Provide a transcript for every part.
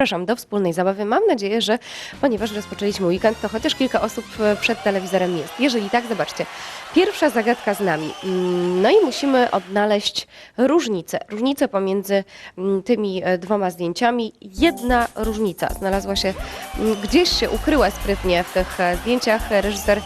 Zapraszam do wspólnej zabawy. Mam nadzieję, że ponieważ rozpoczęliśmy weekend, to chociaż kilka osób e, przed telewizorem jest. Jeżeli tak, zobaczcie. Pierwsza zagadka z nami. Mm, No i musimy odnaleźć różnicę. Różnicę pomiędzy mm, tymi e, dwoma zdjęciami. Jedna różnica znalazła się mm, gdzieś się ukryła sprytnie w tych e, zdjęciach. Reżyser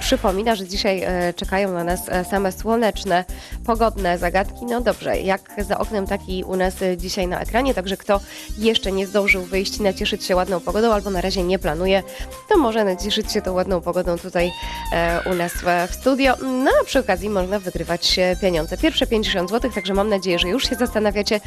przypomina, że dzisiaj czekają na nas same słoneczne, pogodne zagadki. No dobrze, jak za oknem, tak i u nas dzisiaj na ekranie. Także kto jeszcze nie zdążył wyjść i nacieszyć się ładną pogodą, albo na razie nie planuje, to może nacieszyć się tą ładną pogodą tutaj e, u nas w, studio. No a przy okazji można wygrywać e, pieniądze. Pierwsze 50 zł, także mam nadzieję, że już się zastanawiacie.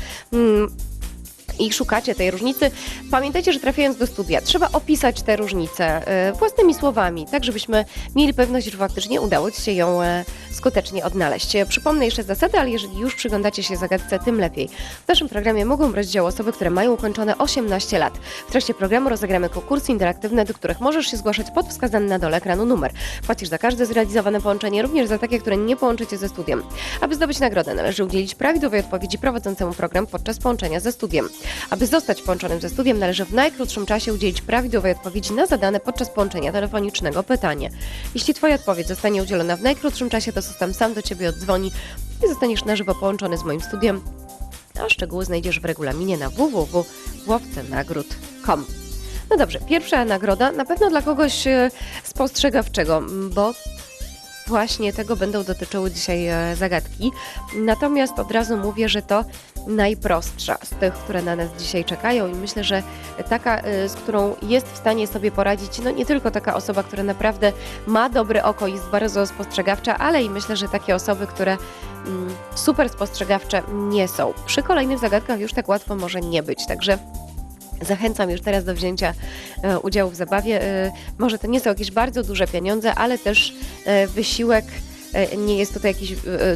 I szukacie tej różnicy, pamiętajcie, że trafiając do studia, trzeba opisać tę różnicę e, własnymi słowami, tak żebyśmy mieli pewność, że faktycznie udało Ci się ją e, skutecznie odnaleźć. Przypomnę jeszcze zasady, ale jeżeli już przyglądacie się zagadce, tym lepiej. W naszym programie mogą brać udział osoby, które mają ukończone 18 lat. W trakcie programu rozegramy konkursy interaktywne, do których możesz się zgłaszać pod wskazany na dole ekranu numer. Płacisz za każde zrealizowane połączenie, również za takie, które nie połączycie ze studiem. Aby zdobyć nagrodę, należy udzielić prawidłowej odpowiedzi prowadzącemu program podczas połączenia ze studiem. Aby zostać połączonym ze studiem, należy w najkrótszym czasie udzielić prawidłowej odpowiedzi na zadane podczas połączenia telefonicznego pytanie. Jeśli Twoja odpowiedź zostanie udzielona w najkrótszym czasie, to system sam do Ciebie odzwoni i zostaniesz na żywo połączony z moim studiem. A szczegóły znajdziesz w regulaminie na www.łowcenagród.com. No dobrze, pierwsza nagroda na pewno dla kogoś e, spostrzegawczego, bo właśnie tego będą dotyczyły dzisiaj e, zagadki. Natomiast od razu mówię, że to najprostsza z tych, które na nas dzisiaj czekają i myślę, że taka, e, z którą jest w stanie sobie poradzić, no nie tylko taka osoba, która naprawdę ma dobre oko i jest bardzo spostrzegawcza, ale i myślę, że takie osoby, które mm, super spostrzegawcze nie są. Przy kolejnych zagadkach już tak łatwo może nie być, także Zachęcam już teraz do wzięcia e, udziału w zabawie. E, może to nie są jakieś bardzo duże pieniądze, ale też e, wysiłek nie jest tutaj jakiś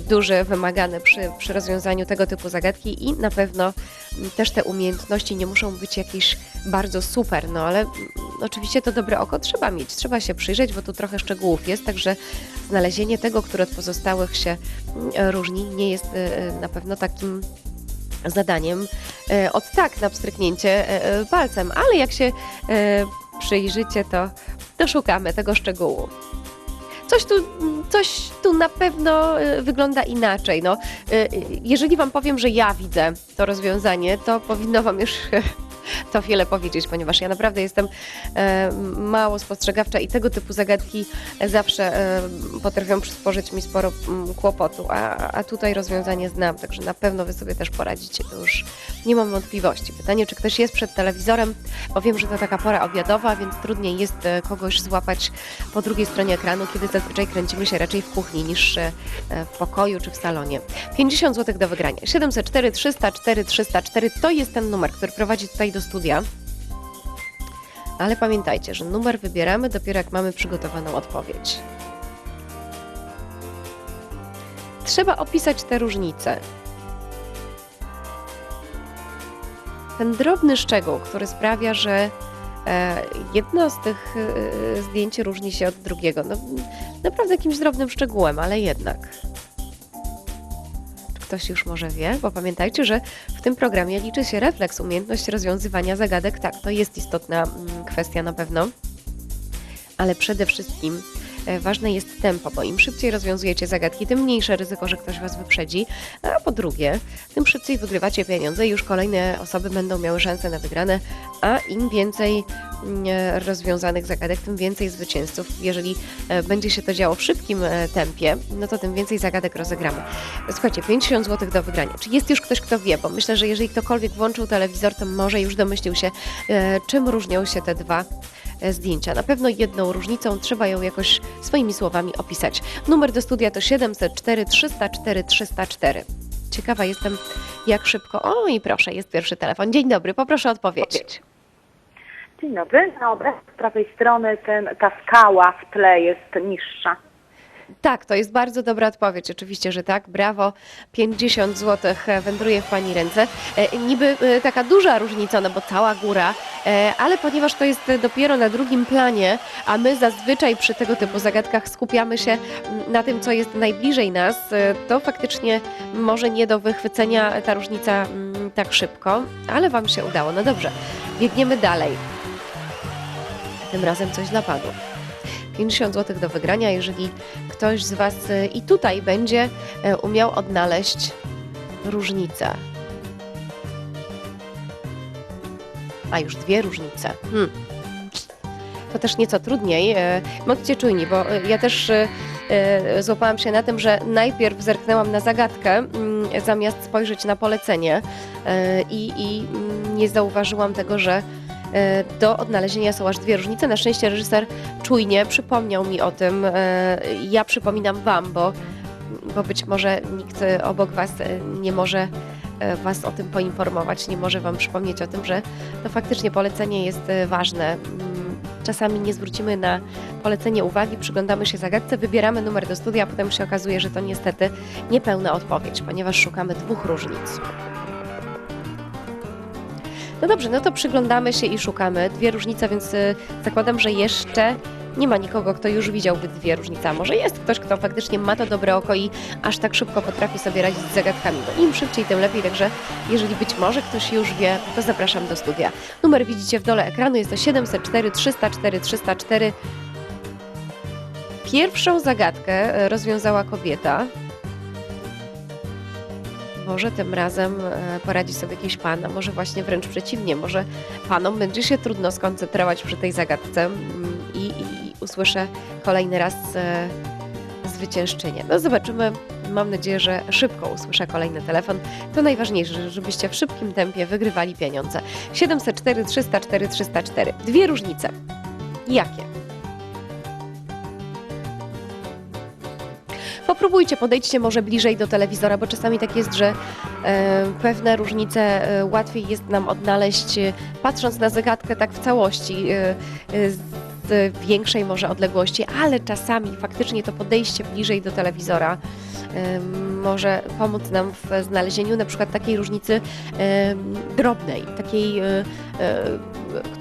duży, wymagany przy, przy rozwiązaniu tego typu zagadki i na pewno m, też te umiejętności nie muszą być jakieś bardzo super, no ale mm, oczywiście to dobre oko trzeba mieć, trzeba się przyjrzeć, bo tu trochę szczegółów jest, także znalezienie tego, które od pozostałych się mm, różni, nie jest na pewno takim zadaniem e, od tak na pstryknięcie e, e, palcem, ale jak się przyjrzycie, to, to szukamy tego szczegółu. Coś tu, coś tu na pewno wygląda inaczej. No, jeżeli Wam powiem, że ja widzę to rozwiązanie, to powinno Wam już to wiele powiedzieć, ponieważ ja naprawdę jestem e, mało spostrzegawcza i tego typu zagadki zawsze e, potrafią przysporzyć mi sporo mm, kłopotu, a, a tutaj rozwiązanie znam, także na pewno Wy sobie też poradzicie, to już nie mam wątpliwości. Pytanie, czy ktoś jest przed telewizorem, bo wiem, że to taka pora obiadowa, więc trudniej jest e, kogoś złapać po drugiej stronie ekranu, kiedy zazwyczaj kręcimy się raczej w kuchni niż w pokoju czy w salonie. 50 zł do wygrania. 704 304 304 to jest ten numer, który prowadzi tutaj do studia. Ale pamiętajcie, że numer wybieramy dopiero jak mamy przygotowaną odpowiedź. Trzeba opisać te różnice. Ten drobny szczegół, który sprawia, że e, jedno z tych e, zdjęć różni się od drugiego. No, naprawdę jakimś drobnym szczegółem, ale jednak. Ktoś już może wie? Bo pamiętajcie, że w tym programie liczy się refleks, umiejętność rozwiązywania zagadek. Tak, to jest istotna mm, kwestia na pewno. Ale przede wszystkim e, ważne jest tempo, bo im szybciej rozwiązujecie zagadki, tym mniejsze ryzyko, że ktoś Was wyprzedzi. A po drugie, tym szybciej wygrywacie pieniądze i już kolejne osoby będą miały szansę na wygrane, a im więcej rozwiązanych zagadek, tym więcej zwycięzców. Jeżeli e, będzie się to działo w szybkim e, tempie, no to tym więcej zagadek rozegramy. Słuchajcie, 50 zł do wygrania. Czy jest już ktoś, kto wie? Bo myślę, że jeżeli ktokolwiek włączył telewizor, to może już domyślił się, e, czym różnią się te dwa e, zdjęcia. Na pewno jedną różnicą trzeba ją jakoś swoimi słowami opisać. Numer do studia to 704 304 304. Ciekawa jestem, jak szybko. O i proszę, jest pierwszy telefon. Dzień dobry, poproszę o odpowiedź. Dzień dobry. Na obraz z prawej strony ten, ta skała w tle jest niższa. Tak, to jest bardzo dobra odpowiedź. Oczywiście, że tak. Brawo. 50 zł wędruje w Pani ręce. E, Niby e, taka duża różnica, no bo cała góra, e, ale ponieważ to jest dopiero na drugim planie, a my zazwyczaj przy tego typu zagadkach skupiamy się na tym, co jest najbliżej nas, e, to faktycznie może nie do wychwycenia ta różnica tak szybko, ale Wam się udało. No dobrze, biegniemy dalej. Tym razem coś dla Panu. 50 zł do wygrania, jeżeli ktoś z Was e, i tutaj będzie e, umiał odnaleźć różnicę. A już dwie różnice. Hmm. To też nieco trudniej. E, Bądźcie czujni, bo ja też złapałam się na tym, że najpierw zerknęłam na zagadkę, mm, zamiast spojrzeć na polecenie i, i mm, nie zauważyłam tego, że do odnalezienia są aż dwie różnice. Na szczęście reżyser czujnie przypomniał mi o tym. e, Ja przypominam Wam, bo, bo być może nikt e, obok Was e, nie może e, Was o tym poinformować, nie może Wam przypomnieć o tym, że to faktycznie polecenie jest e, ważne. Mm, Czasami nie zwrócimy na polecenie uwagi, przyglądamy się zagadce, wybieramy numer do studia, a potem się okazuje, że to niestety niepełna odpowiedź, ponieważ szukamy dwóch różnic. No dobrze, no to przyglądamy się i szukamy. Dwie różnice, więc y, zakładam, że jeszcze nie ma nikogo, kto już widziałby dwie różnice. A może jest ktoś, kto faktycznie ma to dobre oko i aż tak szybko potrafi sobie radzić z zagadkami. No im szybciej, tym lepiej. Także jeżeli być może ktoś już wie, to zapraszam do studia. Numer widzicie w dole ekranu, jest to 704 304 304. Pierwszą zagadkę e, rozwiązała kobieta. Może tym razem e, poradzi sobie jakiś pan, a może właśnie wręcz przeciwnie, może panom będzie się trudno skoncentrować przy tej zagadce mm, i, i, i usłyszę kolejny raz e, zwyciężczynię. No zobaczymy. Mam nadzieję, że szybko usłyszę kolejny telefon. To najważniejsze, żebyście w szybkim tempie wygrywali pieniądze. 704 304 304. Dwie różnice. Jakie? Popróbujcie, podejdźcie może bliżej do telewizora, bo czasami tak jest, że e, pewne różnice e, łatwiej jest nam odnaleźć, e, patrząc na zagadkę tak w całości, z większej może odległości, ale czasami faktycznie to podejście bliżej do telewizora może pomóc nam w znalezieniu na przykład takiej różnicy drobnej, takiej,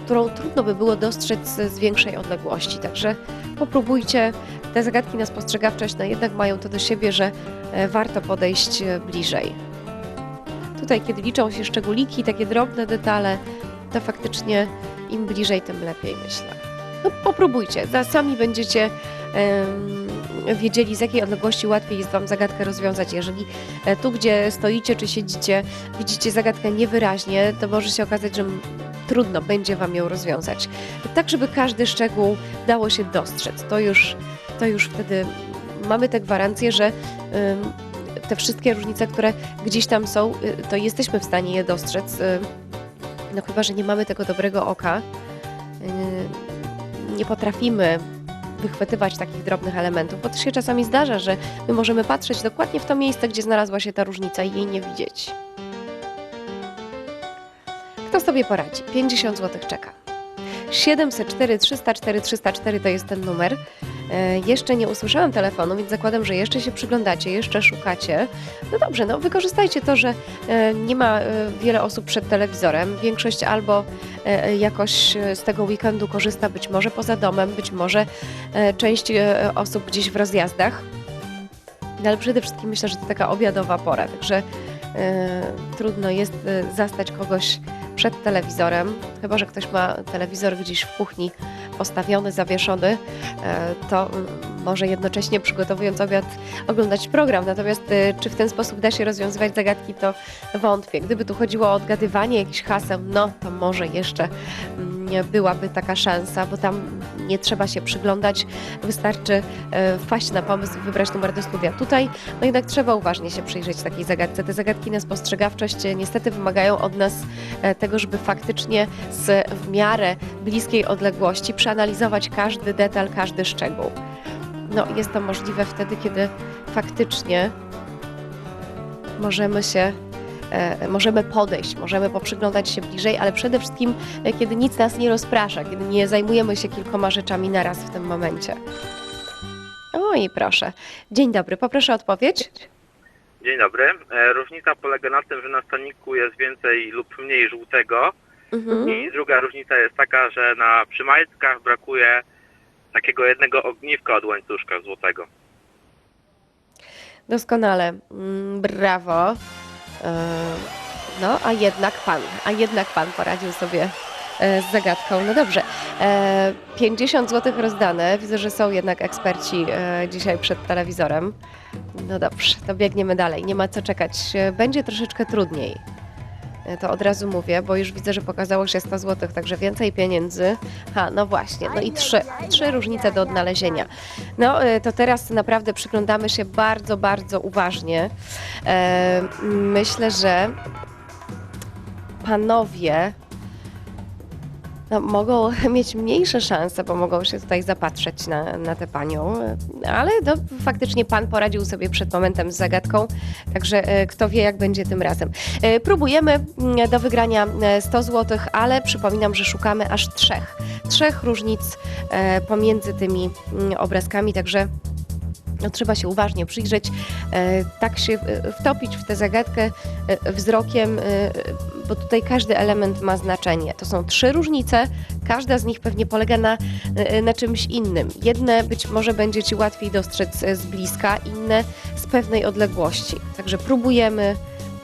którą trudno by było dostrzec z większej odległości. Także popróbujcie te zagadki na spostrzegawczość no jednak mają to do siebie, że e, warto podejść e, bliżej. Tutaj, kiedy liczą się szczególiki, takie drobne detale, to faktycznie im bliżej, tym lepiej, myślę. No popróbujcie, sami będziecie em, wiedzieli, z jakiej odległości łatwiej jest Wam zagadkę rozwiązać. Jeżeli e, tu, gdzie stoicie czy siedzicie, widzicie zagadkę niewyraźnie, to może się okazać, że trudno będzie Wam ją rozwiązać. Tak, żeby każdy szczegół dało się dostrzec. To już to już wtedy mamy tę gwarancję, że te wszystkie różnice, które gdzieś tam są, y, to jesteśmy w stanie je dostrzec. y, No chyba, że nie mamy tego dobrego oka. y, Nie potrafimy wychwytywać takich drobnych elementów, bo to się czasami zdarza, że my możemy patrzeć dokładnie w to miejsce, gdzie znalazła się ta różnica i jej nie widzieć. Kto sobie poradzi? 50 zł czeka. 704 304 304 to jest ten numer. E, Jeszcze nie usłyszałam telefonu, więc zakładam, że jeszcze się przyglądacie, jeszcze szukacie. No dobrze, no wykorzystajcie to, że e, nie ma e, wiele osób przed telewizorem. Większość albo jakoś z tego weekendu korzysta, być może poza domem, być może część osób gdzieś w rozjazdach. No ale przede wszystkim myślę, że to taka obiadowa pora, także trudno jest zastać kogoś przed telewizorem, chyba że ktoś ma telewizor gdzieś w kuchni postawiony, zawieszony, e, to mm, może jednocześnie przygotowując obiad oglądać program. Natomiast e, czy w ten sposób da się rozwiązywać zagadki, to wątpię. Gdyby tu chodziło o odgadywanie jakichś haseł, no to może jeszcze mm, byłaby taka szansa, bo tam nie trzeba się przyglądać, wystarczy e, wpaść na pomysł i wybrać numer do studia. Tutaj no jednak trzeba uważnie się przyjrzeć takiej zagadce. Te zagadki na spostrzegawczość e, niestety wymagają od nas e, tego, żeby faktycznie z w miarę bliskiej odległości przeanalizować każdy detal, każdy szczegół. No, jest to możliwe wtedy, kiedy faktycznie możemy się, możemy podejść, możemy poprzyglądać się bliżej, ale przede wszystkim, e, kiedy nic nas nie rozprasza, kiedy nie zajmujemy się kilkoma rzeczami naraz w tym momencie. O, i proszę. Dzień dobry, poproszę o odpowiedź. Dzień dobry. E, Różnica polega na tym, że na staniku jest więcej lub mniej żółtego Mhm. i druga różnica jest taka, że na przymajskach brakuje takiego jednego ogniwka od łańcuszka złotego. Doskonale. Mm, Brawo. E, No, a jednak pan, a jednak pan poradził sobie e, z zagadką. No dobrze. E, 50 zł rozdane. Widzę, że są jednak eksperci e, dzisiaj przed telewizorem. No dobrze, to biegniemy dalej. Nie ma co czekać. E, Będzie troszeczkę trudniej. E, To od razu mówię, bo już widzę, że pokazało się 100 zł, także więcej pieniędzy. Ha, no właśnie, no i trzy, trzy różnice do odnalezienia. No e, to teraz naprawdę przyglądamy się bardzo, bardzo uważnie. E, Myślę, że panowie no, mogą mieć mniejsze szanse, bo mogą się tutaj zapatrzeć na, na tę panią, ale no, faktycznie pan poradził sobie przed momentem z zagadką, także e, kto wie, jak będzie tym razem. E, Próbujemy mm, do wygrania e, 100 zł, ale przypominam, że szukamy aż trzech, trzech różnic e, pomiędzy tymi mm, obrazkami, także no, trzeba się uważnie przyjrzeć, e, tak się e, wtopić w tę zagadkę e, wzrokiem, bo tutaj każdy element ma znaczenie. To są trzy różnice, każda z nich pewnie polega na, na czymś innym. Jedne być może będzie Ci łatwiej dostrzec z bliska, inne z pewnej odległości. Także próbujemy,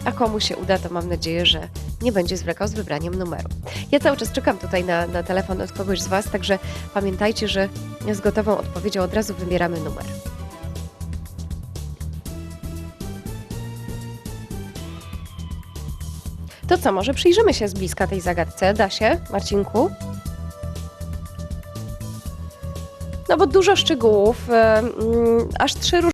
a komu się uda, to mam nadzieję, że nie będzie zwlekał z wybraniem numeru. Ja cały czas czekam tutaj na, na telefon od kogoś z Was, także pamiętajcie, że z gotową odpowiedzią od razu wybieramy numer. To co, może przyjrzymy się z bliska tej zagadce? Da się, Marcinku? No bo dużo szczegółów, aż trzy różne